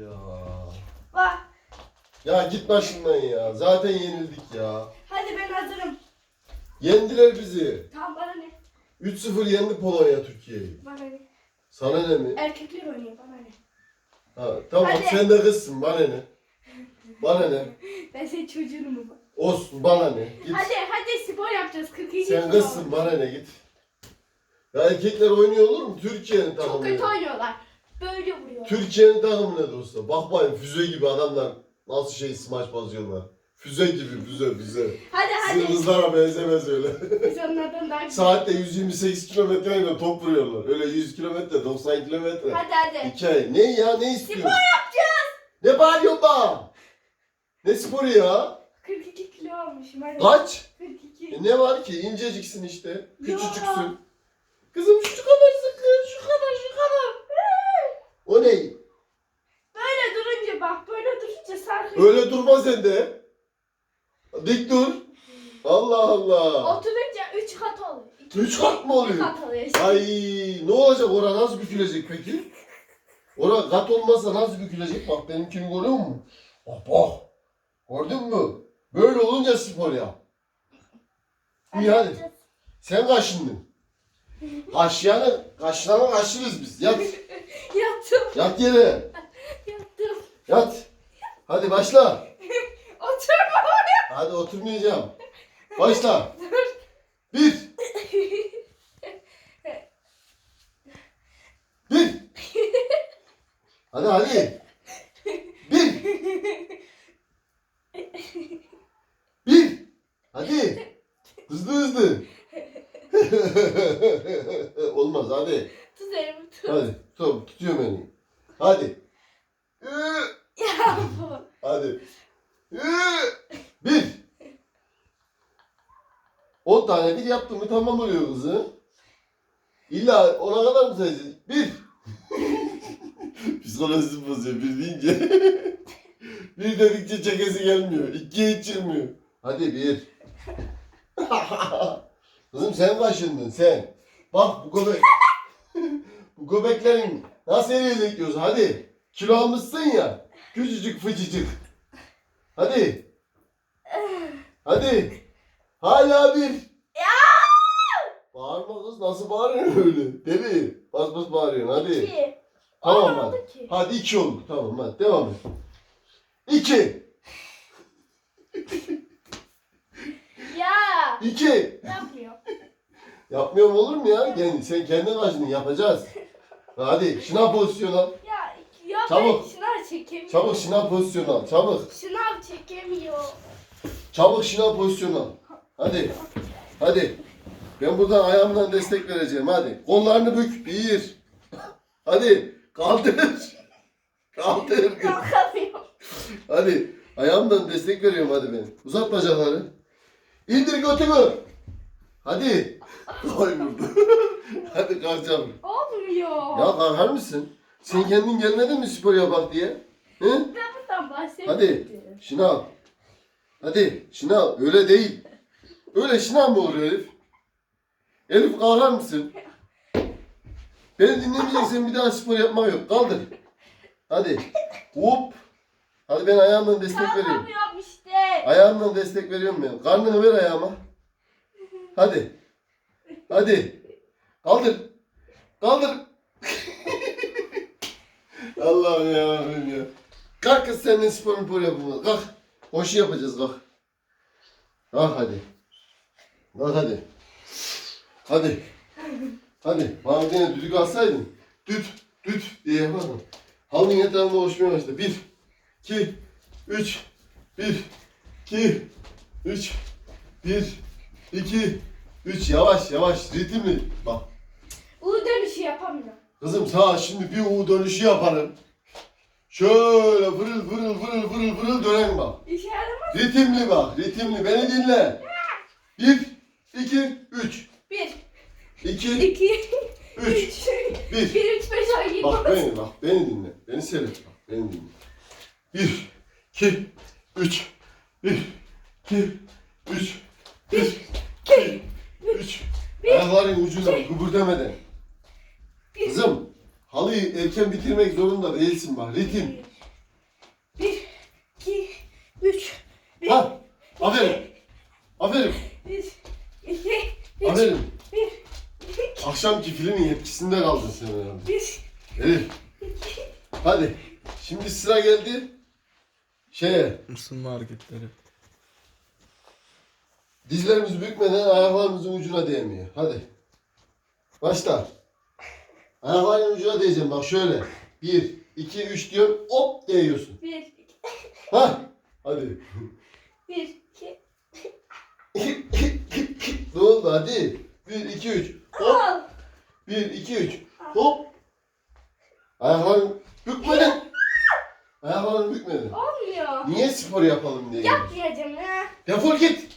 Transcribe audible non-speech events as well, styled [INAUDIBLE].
ya. Bak. Ya git başımdan ya. Zaten yenildik ya. Hadi ben hazırım. Yendiler bizi. Tamam bana ne? 3-0 yendi Polonya Türkiye'yi. Bana ne? Sana ne mi? Erkekler oynuyor bana ne? Ha, tamam Hadi. sen de kızsın bana ne? Bana ne? [LAUGHS] Ben senin çocuğunum baba. Olsun bana ne? Git. Hadi hadi spor yapacağız 42 Sen kızsın bana ne git. Ya erkekler oynuyor olur mu? Türkiye'nin Çok takımı. kötü ya. oynuyorlar. Böyle vuruyor. Türkiye'nin takımı ne dostlar? Bak bakayım füze gibi adamlar nasıl şey smaç basıyorlar. Füze gibi füze füze. Hadi Sizin hadi. kızlara benzemez öyle. Biz onlardan daha Saatte 128 kilometreyle top vuruyorlar. Öyle 100 kilometre, 90 kilometre. Hadi hadi. Hikaye. Ne ya? Ne istiyorsun? Spor yapacağız. Ne bağırıyorsun bana? Ne sporu ya? 42 kilo almışım hadi. Kaç? 42. E ne var ki? İnceciksin işte. Küçücüksün. Ya. Kızım şu kadar sakın. Şu kadar, şu kadar. O ne? Böyle durunca bak böyle durunca sarkıyor. Öyle durma sen de. Dik dur. Allah Allah. Oturunca 3 kat. İki- Üç kat mı oluyor? Bir kat oluyor işte. Ay ne olacak? Ora nasıl bükülecek peki? Ora kat olmazsa nasıl bükülecek? Bak benimkini görüyor musun? Bak bak. Gördün mü? Böyle olunca spor ya. İyi hadi. Sen kaşındın. Kaşıyanı, kaşıyanı kaşırız biz. Yat. [LAUGHS] Yattım. Yat yere. Yattım. Yat. Hadi başla. [LAUGHS] Oturma oraya. Hadi oturmayacağım. Başla. Bir. Bir. Hadi hadi. Bir. Bir. Hadi. Hızlı hızlı. [LAUGHS] Olmaz hadi. Tut elimi tut. Hadi. Tamam tutuyor beni. Hadi. Ee, Hadi. Bir. On tane bir yaptın mı tamam oluyor kızı. İlla ona kadar mı sayacağız? Bir. [LAUGHS] Psikolojisi bozuyor bir deyince. [LAUGHS] bir dedikçe çekesi gelmiyor. İkiye hiç çıkmıyor. Hadi bir. [LAUGHS] Kızım sen başındın sen. Bak bu göbek. bu göbeklerin nasıl eriyecek diyorsun hadi. Kilo almışsın ya. Küçücük fıcıcık. Hadi. Hadi. Hala bir. Bağırma kız nasıl bağırıyorsun öyle? Deli. Bas bas bağırıyorsun hadi. İki. Tamam Olmadı hadi. ki. Hadi iki oldu. Tamam hadi devam et. İki. [LAUGHS] Ya. İki. Yapmıyor. Yapmıyorum olur mu ya? Kendi, sen kendin başladın yapacağız. Hadi şınav pozisyon al. Ya, ya Çabuk. ben şınav çekemiyorum. Çabuk şınav pozisyon al. Çabuk. Şınav çekemiyor. Çabuk şınav pozisyon al. Hadi. Hadi. Ben buradan ayağımdan destek vereceğim. Hadi. Kollarını bük. Bir. Hadi. Kaldır. Kaldır. [LAUGHS] Kalkamıyor. Hadi. Ayağımdan destek veriyorum hadi ben. Uzat bacakları. İndir götümü. Hadi. Ay vurdu. [LAUGHS] hadi kalkacağım. Olmuyor. Ya kalkar mısın? Sen kendin gelmedin mi spor yapak diye? Hı? Ben bahsettim. Hadi. Şınav. Hadi şınav. Öyle değil. Öyle şınav mı olur Elif? Elif kalkar mısın? Beni dinlemeyeceksen bir daha spor yapma yok. Kaldır. Hadi. Hop. Hadi ben ayağımdan destek veriyorum. Kalkamıyorum işte. Ayağımdan destek veriyorum ben. Karnını ver ayağıma. Hadi. Hadi. Kaldır. Kaldır. Allah'ım ya Rabbim ya. Kalk kız seninle spor spor yapalım. Kalk. Koşu yapacağız kalk. Kalk hadi. Kalk hadi. Hadi. Hadi. Bir tane düdük alsaydın. Düt, düt diye yapardım. Halının etrafında koşmaya başladı. Bir, iki, üç, bir, iki, üç, bir, iki, üç. Yavaş yavaş ritimli. Bak U dönüşü yapamıyorum. Kızım sağ şimdi bir U dönüşü yaparım. Şöyle fırıl fırıl fırıl fırıl fırıl dönen bak. İşe yaramaz. Ritimli bak ritimli beni dinle. Bir, iki, üç. Bir, İki, iki, üç, bir. Bir, üç, beş, on, yirmi, Bak beni bak beni dinle. Beni seyret bak beni dinle. Bir, iki, üç. Bir, iki, üç. Bir, iki, üç. Ayakların ucuna kıpırdamadan. Halıyı erken bitirmek zorunda değilsin bak. Ritim. Bir, iki, üç, bir, Ha. Aferin. Aferin. bir, iki, üç, Aferin. bir, iki, Akşamki filmin yetkisinde kaldın sen herhalde. bir, Elif. Hadi. Şimdi sıra geldi. Şeye. Isınma hareketleri. Dizlerimizi bükmeden ayaklarımızın ucuna değmiyor. Hadi. Başla. Ayakların ucuna değeceğim bak şöyle. Bir, iki, üç diyorum. Hop değiyorsun. bir, iki, Ha. Hadi. bir, iki. ne oldu hadi. Bir, iki, üç. Hop. Bir, iki, üç. Hop. Ayaklarını bükmeden. Ayaklarını bükmeden. Olmuyor. Niye spor yapalım diye. Yapmayacağım ya. Defol git.